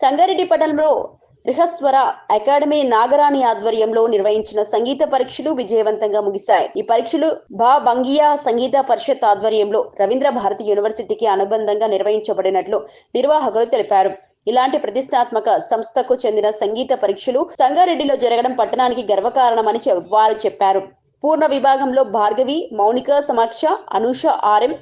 సంగారెడ్డి పట్టణంలో రిహస్వర అకాడమీ నాగరాణి ఆధ్వర్యంలో నిర్వహించిన సంగీత పరీక్షలు విజయవంతంగా ముగిశాయి. ఈ పరీక్షలు బా బంగియా సంగీత పరిషత్ ఆధ్వర్యంలో రవీంద్ర భారతి యూనివర్సిటీకి అనుబంధంగా నిర్వహించబడినట్లు నిర్వాహకులు తెలిపారు. ఇలాంటి ప్రతిష్టాత్మక సంస్థకు చెందిన సంగీత పరీక్షలు సంగారెడ్డిలో జరగడం పట్టణానికి గర్వకారణమని వారు చెప్పారు. పూర్ణ విభాగంలో భార్గవి మౌనిక సమాక్ష అనూష ఆర్ఎం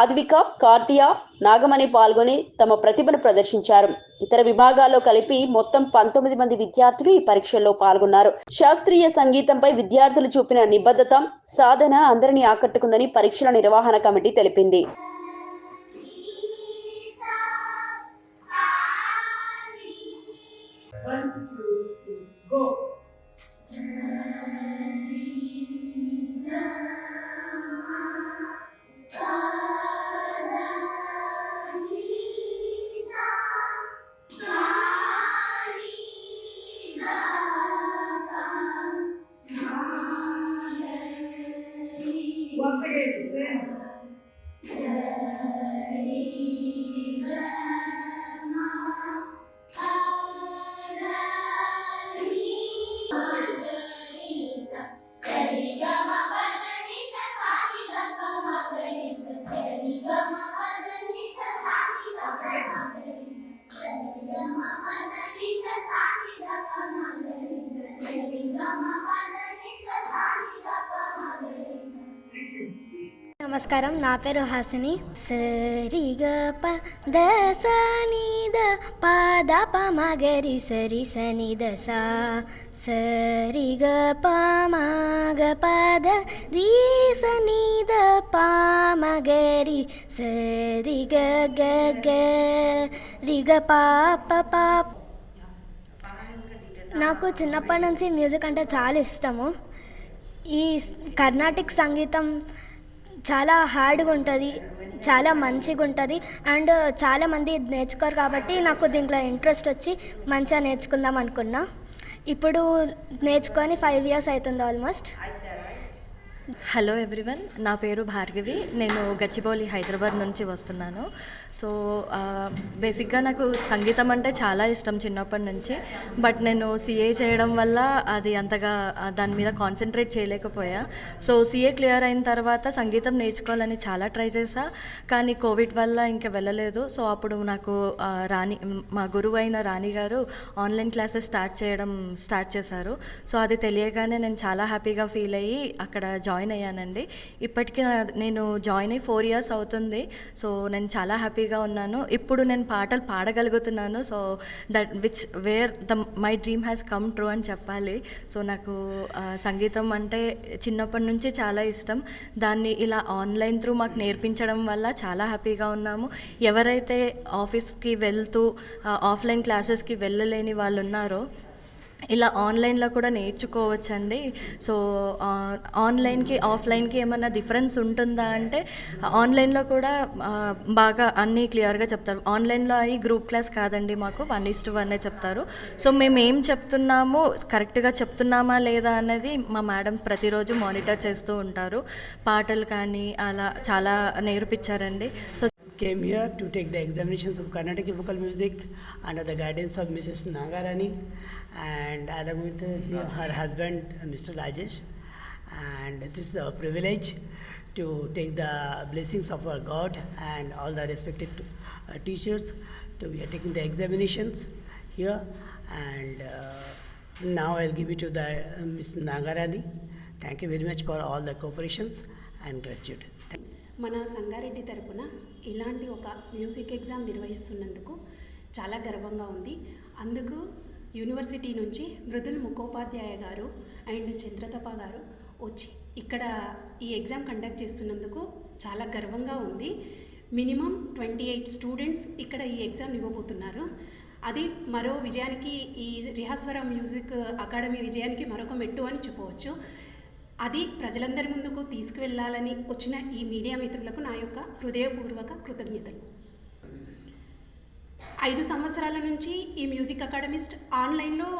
ఆద్విక కార్తియా నాగమణి పాల్గొని తమ ప్రతిభను ప్రదర్శించారు. ఇతర విభాగాల్లో కలిపి మొత్తం పంతొమ్మిది మంది విద్యార్థులు ఈ పరీక్షల్లో పాల్గొన్నారు. శాస్త్రీయ సంగీతంపై విద్యార్థులు చూపిన నిబద్ధత సాధన అందరినీ ఆకట్టుకుందని పరీక్షల నిర్వహణ కమిటీ తెలిపింది. One, నమస్కారం. నా పేరు హాసిని. సరిగ ప పాద పమగరి సరి ద దశ సరిగ ప పద గ రి స ద సరిగ గ రి ద గ రిగ పాప పాప గ గ గ గ నాకు చిన్నప్పటి నుంచి మ్యూజిక్ అంటే చాలా ఇష్టము. ఈ కర్ణాటిక్ సంగీతం చాలా హార్డ్గా ఉంటుంది చాలా మంచిగా ఉంటుంది. అండ్ చాలామంది నేర్చుకోరు కాబట్టి నాకు దీంట్లో ఇంట్రెస్ట్ వచ్చి మంచిగా నేర్చుకుందాం అనుకున్నా. ఇప్పుడు నేర్చుకొని ఫైవ్ ఇయర్స్ అవుతుంది ఆల్మోస్ట్. హలో ఎవ్రీవన్ నా పేరు భార్గవి. నేను గచ్చిబౌలి హైదరాబాద్ నుంచి వస్తున్నాను. సో బేసిక్గా నాకు సంగీతం అంటే చాలా ఇష్టం చిన్నప్పటి నుంచి. బట్ నేను సిఏ చేయడం వల్ల అది అంతగా దాని మీద కాన్సన్ట్రేట్ చేయలేకపోయా. సో సిఏ క్లియర్ అయిన తర్వాత సంగీతం నేర్చుకోవాలని చాలా ట్రై చేశా. కానీ కోవిడ్ వల్ల ఇంకా వెళ్ళలేదు. సో అప్పుడు నాకు రాణి మా గురువు అయిన రాణి గారు ఆన్లైన్ క్లాసెస్ స్టార్ట్ చేయడం స్టార్ట్ చేశారు. సో అది తెలియగానే నేను చాలా హ్యాపీగా ఫీల్ అయ్యి అక్కడ జాయిన్ జాయిన్ అయ్యానండి. ఇప్పటికీ నేను జాయిన్ అయ్యి ఫోర్ ఇయర్స్ అవుతుంది. సో నేను చాలా హ్యాపీగా ఉన్నాను. ఇప్పుడు నేను పాటలు పాడగలుగుతున్నాను. So that which where the my dream has come true అని చెప్పాలి. సో నాకు సంగీతం అంటే చిన్నప్పటి నుంచి చాలా ఇష్టం. దాన్ని ఇలా ఆన్లైన్ త్రూ మాకు నేర్పించడం వల్ల చాలా హ్యాపీగా ఉన్నాము. ఎవరైతే ఆఫీస్కి వెళ్తూ ఆఫ్లైన్ క్లాసెస్కి వెళ్ళలేని వాళ్ళు ఉన్నారో ఇలా ఆన్లైన్లో కూడా నేర్చుకోవచ్చండి. సో ఆన్లైన్కి ఆఫ్లైన్కి ఏమన్నా డిఫరెన్స్ ఉంటుందా అంటే ఆన్లైన్లో కూడా బాగా అన్నీ క్లియర్గా చెప్తారు. ఆన్లైన్లో అవి గ్రూప్ క్లాస్ కాదండి మాకు వన్ ఈస్ టు వన్నే చెప్తారు. సో మేము ఏం చెప్తున్నాము కరెక్ట్గా చెప్తున్నామా లేదా అనేది మా మేడం ప్రతిరోజు మానిటర్ చేస్తూ ఉంటారు. పాటలు కానీ అలా చాలా నేర్పించారండి. So Came here to take the examinations of Carnatic vocal music under the guidance of Mrs. Nagarani and along with uh, her husband, uh, Mr. Rajesh. And this is a privilege to take the blessings of our God and all the respected uh, teachers. So we are taking the examinations here and uh, now I'll give it to the uh, Ms. Nagarani. Thank you very much for all the cooperations and gratitude. మన సంగారెడ్డి తరపున ఇలాంటి ఒక music exam నిర్వహిస్తున్నందుకు చాలా గర్వంగా ఉంది. అందుకు university నుంచి మృదుల్ ముఖోపాధ్యాయ గారు అండ్ చంద్రతప గారు వచ్చి ఇక్కడ ఈ ఎగ్జామ్ కండక్ట్ చేస్తున్నందుకు చాలా గర్వంగా ఉంది. మినిమం ట్వంటీ ఎయిట్ స్టూడెంట్స్ ఇక్కడ ఈ ఎగ్జామ్ ఇవ్వబోతున్నారు. అది మరో విజయానికి ఈ రిహాస్వరం మ్యూజిక్ అకాడమీ విజయానికి మరొక మెట్టు అని చెప్పవచ్చు. అది ప్రజలందరి ముందుకు తీసుకువెళ్ళాలని వచ్చిన ఈ మీడియా మిత్రులకు నా యొక్క హృదయపూర్వక కృతజ్ఞతలు. ఐదు సంవత్సరాల నుంచి ఈ మ్యూజిక్ అకాడమిస్ట్ ఆన్లైన్లో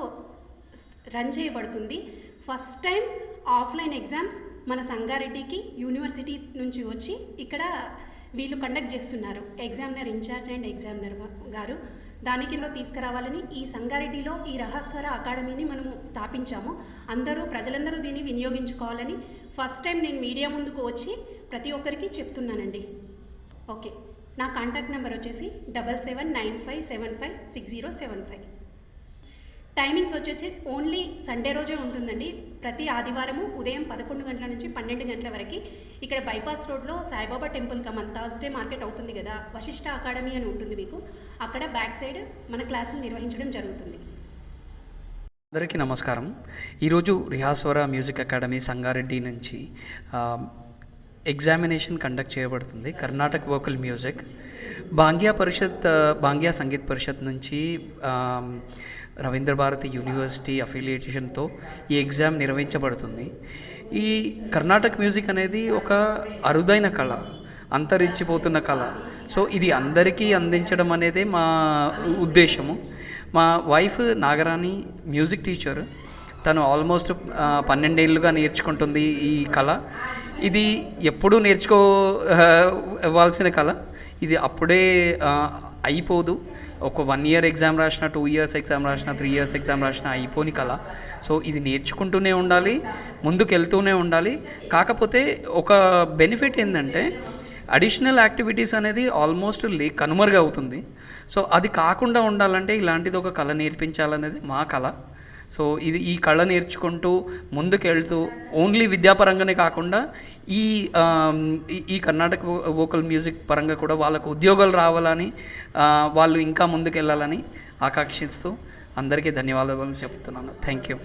రన్ చేయబడుతుంది. ఫస్ట్ టైం ఆఫ్లైన్ ఎగ్జామ్స్ మన సంగారెడ్డికి యూనివర్సిటీ నుంచి వచ్చి ఇక్కడ వీళ్ళు కండక్ట్ చేస్తున్నారు. ఎగ్జామినర్ ఇన్ఛార్జ్ అండ్ ఎగ్జామినర్ గారు. దానికి తీసుకురావాలని ఈ సంగారెడ్డిలో ఈ రహస్వర అకాడమీని మనము స్థాపించాము. అందరూ ప్రజలందరూ దీన్ని వినియోగించుకోవాలని ఫస్ట్ టైం నేను మీడియా ముందుకు వచ్చి ప్రతి ఒక్కరికి చెప్తున్నానండి. ఓకే. నా కాంటాక్ట్ నెంబర్ వచ్చేసి double seven nine five seven five six zero seven five. Timings వచ్చేసి ఓన్లీ సండే రోజే ఉంటుందండి. ప్రతి ఆదివారము ఉదయం పదకొండు గంటల నుంచి పన్నెండు గంటల వరకు ఇక్కడ బైపాస్ రోడ్లో Saibaba temple come on Thursday market అవుతుంది కదా. వశిష్ఠ అకాడమీ అని ఉంటుంది మీకు. అక్కడ బ్యాక్ సైడ్ మన క్లాసులు నిర్వహించడం జరుగుతుంది. అందరికీ నమస్కారం. ఈరోజు రిహాస్వర మ్యూజిక్ అకాడమీ సంగారెడ్డి నుంచి ఎగ్జామినేషన్ కండక్ట్ చేయబడుతుంది. కర్ణాటక వోకల్ మ్యూజిక్ బాంగ్యా పరిషత్ భాంగ్యా బాంగ్యా సంగీత్ పరిషత్ నుంచి రవీంద్ర భారతి యూనివర్సిటీ అఫిలియేషన్తో ఈ ఎగ్జామ్ నిర్వహించబడుతుంది. ఈ కర్ణాటక మ్యూజిక్ అనేది ఒక అరుదైన కళ అంతరించిపోతున్న కళ. సో ఇది అందరికీ అందించడం అనేది మా ఉద్దేశము. మా వైఫ్ నాగరాణి మ్యూజిక్ టీచర్ తను ఆల్మోస్ట్ పన్నెండేళ్ళుగా నేర్చుకుంటుంది ఈ కళ. ఇది ఎప్పుడూ నేర్చుకోవాల్సిన కళ. ఇది అప్పుడే అయిపోదు. ఒక వన్ ఇయర్ ఎగ్జామ్ రాసిన టూ ఇయర్స్ ఎగ్జామ్ రాసిన త్రీ ఇయర్స్ ఎగ్జామ్ రాసిన అయిపోని కళ. సో ఇది నేర్చుకుంటూనే ఉండాలి ముందుకు వెళ్తూనే ఉండాలి. కాకపోతే ఒక బెనిఫిట్ ఏంటంటే అడిషనల్ యాక్టివిటీస్ అనేది ఆల్మోస్ట్ లే కనుమరుగా అవుతుంది సో అది కాకుండా ఉండాలంటే ఇలాంటిది ఒక కళ నేర్పించాలనేది మా కళ. సో ఇది ఈ కళ నేర్చుకుంటూ ముందుకెళ్తూ ఓన్లీ విద్యాపరంగానే కాకుండా ఈ ఈ- కర్ణాటక వోకల్ మ్యూజిక్ పరంగా కూడా వాళ్ళకు ఉద్యోగాలు రావాలని వాళ్ళు ఇంకా ముందుకెళ్ళాలని ఆకాంక్షిస్తూ అందరికీ ధన్యవాదాలు చెప్తున్నాను. Thank you